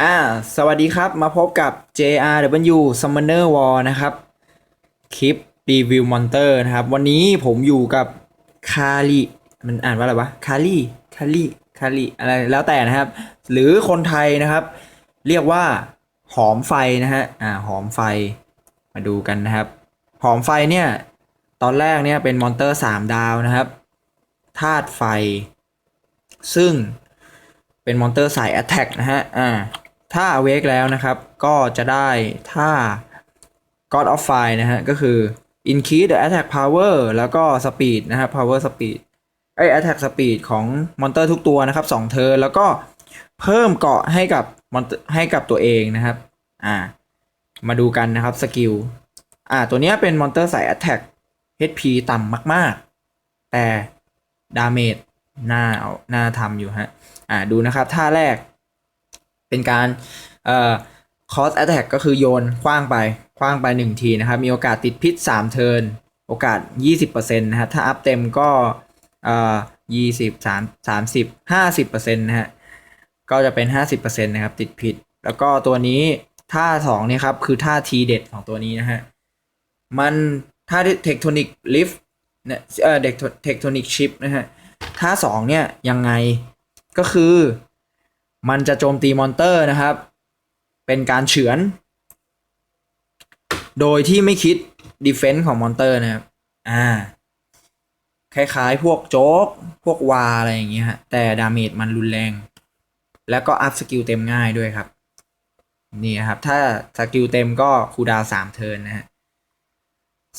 อ่าสวัสดีครับมาพบกับ JRW Summoner War นะครับ คลิปรีวิวมอนเตอร์นะครับ วันนี้ผมอยู่กับคาริมันอ่านว่าอะไรวะคาริคาริคาริอะไรแล้วแต่นะครับ หรือคนไทยนะครับ เรียกว่าหอมไฟนะฮะอ่าหอมไฟมาดูกันนะครับ หอมไฟเนี่ย ตอนแรกเนี่ยเป็นมอนเตอร์ 3 ดาวนะครับธาตุไฟ ซึ่งเป็นมอนเตอร์สาย Attack นะฮะ อ่า ถ้า Awake แล้วนะครับ ก็จะได้ถ้า God of Fire นะฮะ ก็คือ Increase the Attack Power แล้วก็ Speed นะครับ Power Speed ไอย Attack Speed ของมอนเตอร์ทุกตัวนะครับ2เทิร์แล้วก็เพิ่มเกาะให้กับมอนให้กับตัวเองนะครับ อ่า มาดูกันนะครับสกิล อ่า ตัวเนี้ยเป็นมอนเตอร์สาย Attack HP ต่ำมาก ๆ แต่ดาเมจน่าเอาน่าทำอยู่ฮะ อ่า ดูนะครับ ท่าแรก เป็นการเอ่อ cross attack ก็คือโยนคว้างไปคว้างไป 1 ทีนะครับ มีโอกาสติดพิษ 3 เทิร์นโอกาส 20%นะฮะถ้าอัพเต็มก็เอ่อ20 3 30 50%นะฮะก็จะเป็น 50%นะครับติดพิษ แล้วก็ตัวนี้ท่า2เนี่ยครับคือท่าทีเด็ดของตัวนี้นะฮะมันท่าเทคโทนิกลิฟเนี่ยเอ่อเด็กเทคโทนิกชิปนะฮะท่าสองเนี่ยยังไงก็คือ มันจะโจมตีมอนเตอร์นะครับ เป็นการเฉือน โดยที่ไม่คิดดีเฟนส์ของมอนเตอร์นะครับ อ่า คล้ายๆ พวกโจ๊ก พวกวาอะไรอย่างเงี้ยฮะ แต่ดาเมจมันรุนแรง แล้วก็อัพสกิลเต็มง่ายด้วยครับ นี่ครับ ถ้าสกิลเต็มก็คูดาวสามเทิร์นนะฮะ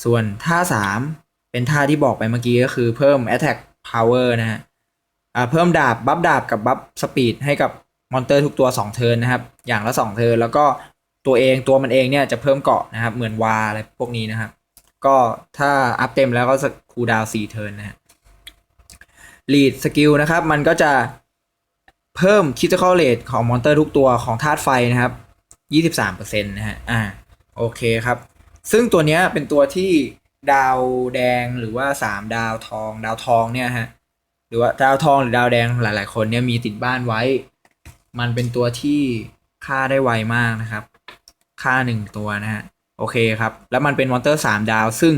ส่วนท่าสามเป็นท่าที่บอกไปเมื่อกี้ก็คือเพิ่ม attack power นะฮะ อ่า เพิ่มดาบ บัฟดาบกับบัฟสปีดให้กับ มอนเตอร์ทุกตัว 2 เทิร์นนะครับ อย่างละ 2 เทิร์นแล้วก็ตัวเองตัวมันเองเนี่ยจะเพิ่มเกาะนะครับ เหมือนวาอะไรพวกนี้นะครับ ก็ถ้าอัพเต็มแล้วก็คูดาวน์4เทิร์นนะฮะลีดสกิลนะครับ มันก็จะเพิ่มคิ t คอลเล e ของมอนเตอร์ทุกตัวของธาตุไฟนะครับ23%นะฮะอ่าโอเคครับ ซึ่งตัวเนี้ยเป็นตัวที่ดาวแดงหรือว่า3ดาวทอง ดาวทองเนี่ยฮะหรือว่าดาวทองหรือดาวแดงหลาย ๆ คนเนี่ยมีติดบ้านไว้ มันเป็นตัวที่ฆ่าได้ไวมากนะครับฆ่าหนึ่งตัวนะฮะโอเคครับ แล้วมันเป็นมอนเตอร์สามดาวซึ่ง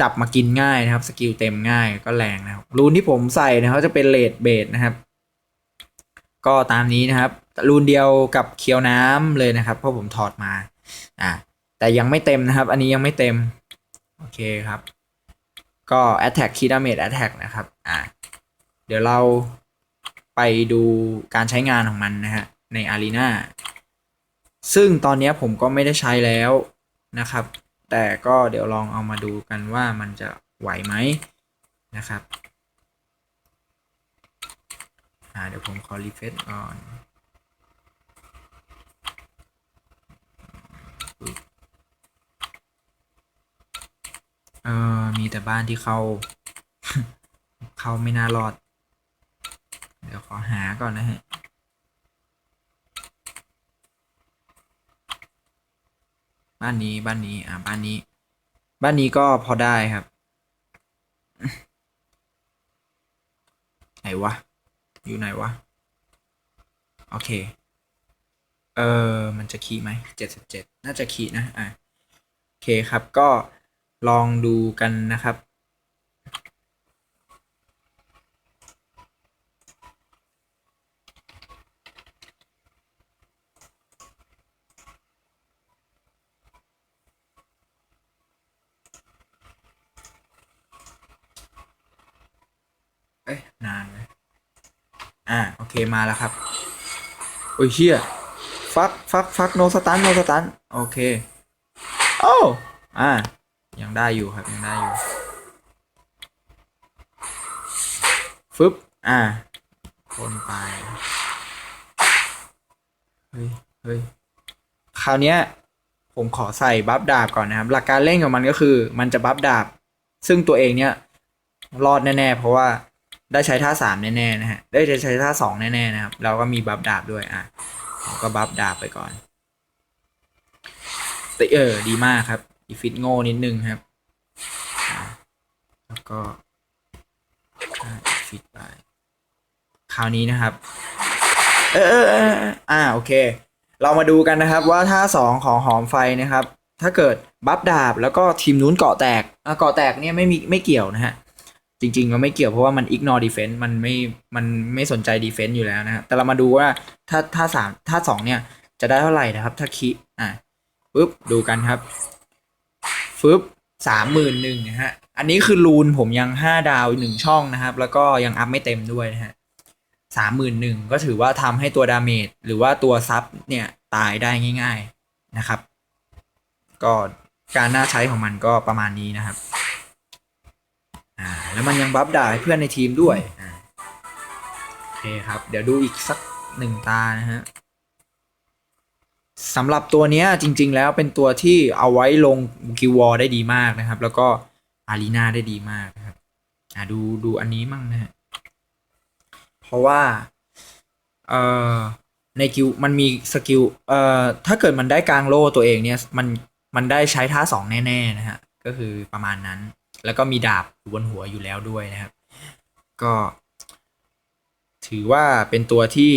จับมากินง่ายนะครับ สกิลเต็มง่ายก็แรงนะครับรูนที่ผมใส่นะครับจะเป็นเลดเบดนะครับ ก็ตามนี้นะครับรูนเดียวกับเคียวน้ำเลยนะครับ เพราะผมถอดมาอ่าแต่ยังไม่เต็มนะครับ อันนี้ยังไม่เต็ม โอเคครับ ก็ attack key damage attack นะครับอ่าเดี๋ยวเรา ไปดูการใช้งานของมันนะฮะ ใน Arena ซึ่งตอนนี้ผมก็ไม่ได้ใช้แล้วนะครับ แต่ก็เดี๋ยวลองเอามาดูกันว่ามันจะไหวไหมนะครับเดี๋ยวผมขอรีเฟซก่อนเออมีแต่บ้านที่เข้าเข้าไม่น่ารอด ดี๋ยวขอหาก่อนนะฮะบ้านนี้บ้านนี้ อ่าบ้านนี้ บ้านนี้ก็พอได้ครับ ไหนวะ อยู่ไหนวะ โอเค เออมันจะคีไหมเจ็ดสิบเจ็ดน่าจะคีนะ อะโอเคครับก็ลองดูกันนะครับ อ้ยนานเลยอ่าโอเคมาแล้วครับโอ้ยเชี่ยฟักฟักฟักโนสตันโนสตันโอเคโอ้อ่ายังได้อยู่ครับยังได้อยู่ฟึบอ่าคนไปเฮ้ยเฮ้ยคราวเนี้ยผมขอใส่บัฟดาบก่อนนะครับ หลักการเล่นของมันก็คือ มันจะบัฟดาบ ซึ่งตัวเองเนี่ยรอดแน่ๆ เพราะว่า ได้ใช้ท่าสามแน่ๆนะฮะ ได้จะใช้ท่าสองแน่ๆนะครับแล้วก็มีบัฟดาบด้วยอะก็บัฟดาบไปก่อนแต่เออดีมากครับอีฟิตโง่นิดนึงครับ แล้วก็อีฟิตไป คราวนี้นะครับ เออเออเอออ่าโอเค เรามาดูกันนะครับว่าท่าสองของหอมไฟนะครับ ถ้าเกิดบัฟดาบแล้วก็ทีมนู้นเกาะแตกเกาะแตกเนี่ยไม่มีไม่เกี่ยวนะฮะ จริงๆก็ไม่เกี่ยวเพราะว่ามัน ignore defense มันไม่มันไม่สนใจ defense อยู่แล้วนะครับแต่เรามาดูว่าถ้าถ้าสามถ้าสองเนี่ย จะได้เท่าไหร่นะครับ ถ้าคิอะปึ๊บดูกันครับฟึบสามหมื่นหนึ่งนะฮะ อันนี้คือรูนผมยังห้าดาวหนึ่งช่องนะครับ แล้วก็ยังอัพไม่เต็มด้วยนะฮะสามหมื่นหนึ่งก็ถือว่าทำให้ตัวดาเมจหรือว่าตัวซับเนี่ยตายได้ง่าย ๆนะครับ ก็การน่าใช้ของมันก็ประมาณนี้นะครับ อ่าแล้วมันยังบัฟด่าให้เพื่อนในทีมด้วยอ่าโอเคครับ เดี๋ยวดูอีกสักหนึ่งตานะฮะสำหรับตัวเนี้ยจริง ๆ แล้วเป็นตัวที่เอาไว้ลงกิววอได้ดีมากนะครับ แล้วก็อารีนาได้ดีมากนะครับอ่าดูดูอันนี้มั่งนะฮะเพราะว่าเอ่อในกิวมันมีสกิลเอ่อถ้าเกิดมันได้กลางโล่ตัวเองเนี่ยมันมันได้ใช้ท่าสองแน่ ๆ นะฮะ ก็คือประมาณนั้น แล้วก็มีดาบอยู่บนหัวอยู่แล้วด้วยนะครับ ก็ ถือว่าเป็นตัวที่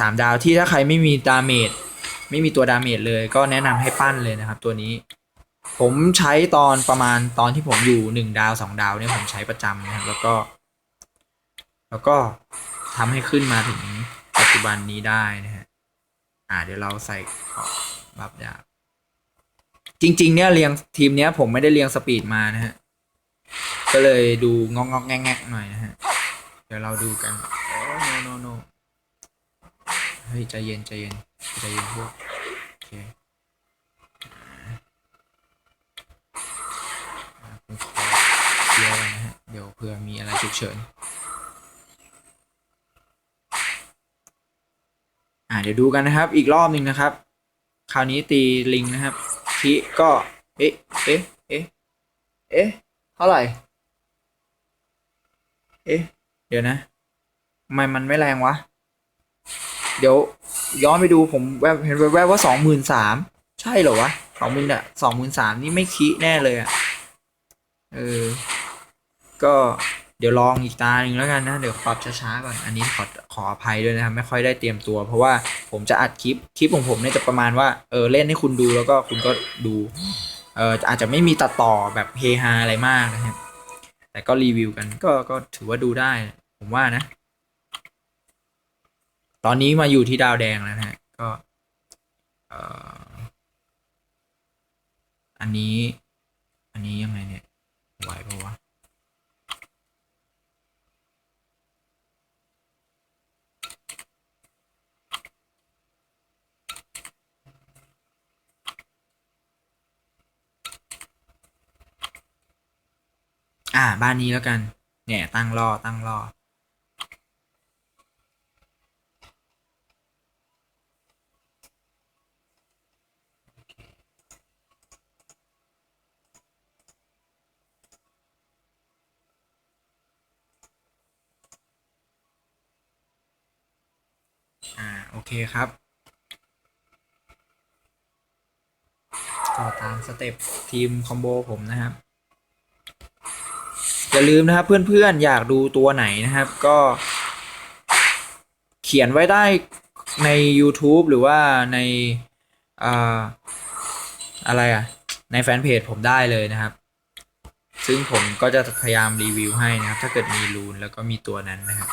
สามดาวที่ถ้าใครไม่มีดาเมจไม่มีตัวดาเมจเลยก็แนะนำให้ปั้นเลยนะครับ ตัวนี้ ผมใช้ตอนประมาณตอนที่ผมอยู่หนึ่งดาวสองดาวเนี่ยผมใช้ประจำนะครับ แล้วก็ แล้วก็ทำให้ขึ้นมาถึงปัจจุบันนี้ได้นะฮะอ่า เดี๋ยวเราใส่ขอบบับดาบจริง ๆ เนี่ยเรียงทีมเนี้ยผมไม่ได้เรียงสปีดมานะฮะ ก็เลยดูงอกงอกแงกแงๆหน่อยนะฮะ เดี๋ยวเราดูกันโอ้ no no no เฮ้ยใจเย็นใจเย็นใจเย็นพวกโอเคผมขอเคลียร์กันนะฮะ เดี๋ยวเผื่อมีอะไรฉุกเฉิน อ่าเดี๋ยวดูกันนะครับ อีกรอบหนึ่งนะครับ คราวนี้ตีลิงนะครับคิก็ เอ๊ะ เอ๊ะ เอ๊ะ เอ๊ะ เท่าไหร่ เอ๊ะ เดี๋ยวนะทำไมมันไม่แรงวะ เดี๋ยวย้อนไปดูผมแวบเห็นแวบๆว่าสองหมื่นสามใช่เหรอวะสองหมื่นอะสองหมื่นสามนี่ไม่คิแน่เลยอะเออ ก็เดี๋ยวลองอีกตาหนึ่งแล้วกันนะ เดี๋ยวปรับช้าๆก่อน อันนี้ขอขออภัยด้วยนะครับ ไม่ค่อยได้เตรียมตัว เพราะว่าผมจะอัดคลิป คลิปของผมเนี่ยจะประมาณว่า เออ เล่นให้คุณดูแล้วก็คุณก็ดู เอออาจจะไม่มีตัดต่อแบบเฮฮาอะไรมากนะครับ แต่ก็รีวิวกันก็ก็ถือว่าดูได้ ผมว่านะ ตอนนี้มาอยู่ที่ดาวแดงแล้วนะฮะ ก็อันนี้ อันนี้ยังไงเนี่ยไหวปะวะ อ่า บ้านนี้แล้วกัน เนี่ย ตั้งรอตั้งรออ่า โอเคครับ ก็ตามสเต็ปทีมคอมโบผมนะครับ อย่าลืมนะครับ เพื่อนๆอยากดูตัวไหนนะครับ ก็ เขียนไว้ได้ใน YouTube หรือว่าในอ่าอะไรอะในแฟนเพจผมได้เลยนะครับ ซึ่งผมก็จะพยายามรีวิวให้นะครับ ถ้าเกิดมีรูนแล้วก็มีตัวนั้นนะครับ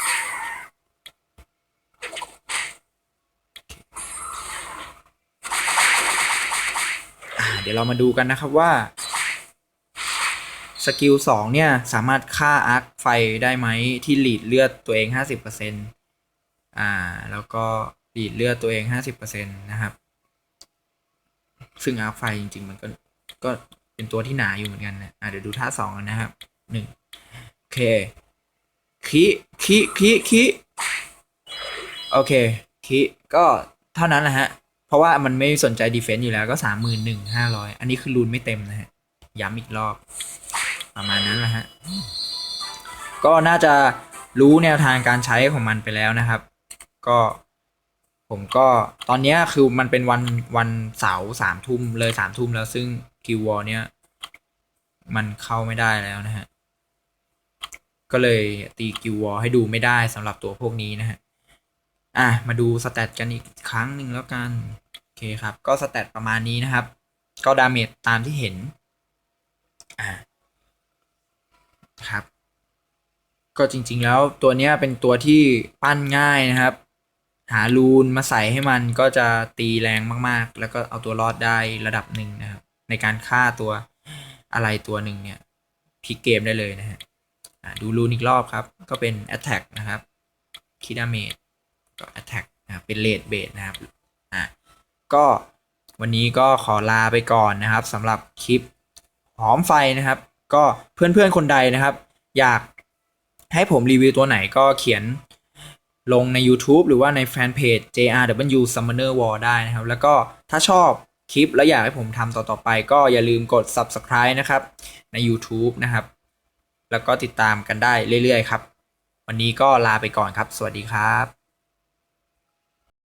เดี๋ยวเรามาดูกันนะครับว่า สกิลสองเนี่ย สามารถฆ่าอาร์คไฟได้ไหมที่หลีดเลือดตัวเองห้าสิบเปอร์เซ็นอ่า แล้วก็หลีดเลือดตัวเองห้าสิบเปอร์เซ็นนะครับ ซึ่งอาร์คไฟจริง ๆ มันก็ก็เป็นตัวที่หนาอยู่เหมือนกันนะอ่าเดี๋ยวดูท่าสองกันนะครับหนึ่งโอเคคิคิคิคิโอเคคิก็เท่านั้นแหละฮะ เพราะว่ามันไม่สนใจดีเฟนต์อยู่แล้วก็สามหมื่นหนึ่งห้าร้อยอันนี้คือรูนไม่เต็มนะฮะ ย้ำอีกรอบ ประมาณนั้นแหละฮะก็น่าจะรู้แนวทางการใช้ของมันไปแล้วนะครับ ก็ผมก็ตอนนี้คือมันเป็นวันวันเสาร์สามทุ่มเลยสามทุ่มแล้วซึ่งกิววอเนี้ยมันเข้าไม่ได้แล้วนะฮะ ก็เลยตีกิววอให้ดูไม่ได้สำหรับตัวพวกนี้นะฮะ อะ มาดูสแตทกันอีกครั้งหนึ่งแล้วกัน โอเคครับ ก็สแตทประมาณนี้นะครับ ก็ดาเมจตามที่เห็น อ่า ครับ ก็จริง ๆ แล้วตัวเนี้ยเป็นตัวที่ปั้นง่ายนะครับ หารูนมาใส่ให้มันก็จะตีแรงมากๆ แล้วก็เอาตัวรอดได้ระดับหนึ่งนะครับ ในการฆ่าตัวอะไรตัวหนึ่งเนี่ยพลิกเกมได้เลยนะฮะดูรูนอีกรอบครับ ก็เป็น attack นะครับคิดาเมจก็ attack นะเป็น rate base นะครับอะก็วันนี้ก็ขอลาไปก่อนนะครับสำหรับคลิปหอมไฟนะครับ ก็เพื่อนๆคนใดนะครับ อยากให้ผมรีวิวตัวไหนก็เขียนลงใน YouTube หรือว่าในแฟนเพจ JRW Summoner War ได้นะครับ แล้วก็ถ้าชอบคลิปแล้วอยากให้ผมทำต่อๆไป ก็อย่าลืมกด Subscribe นะครับ ใน YouTube นะครับ แล้วก็ติดตามกันได้เรื่อยๆครับ วันนี้ก็ลาไปก่อนครับ สวัสดีครับ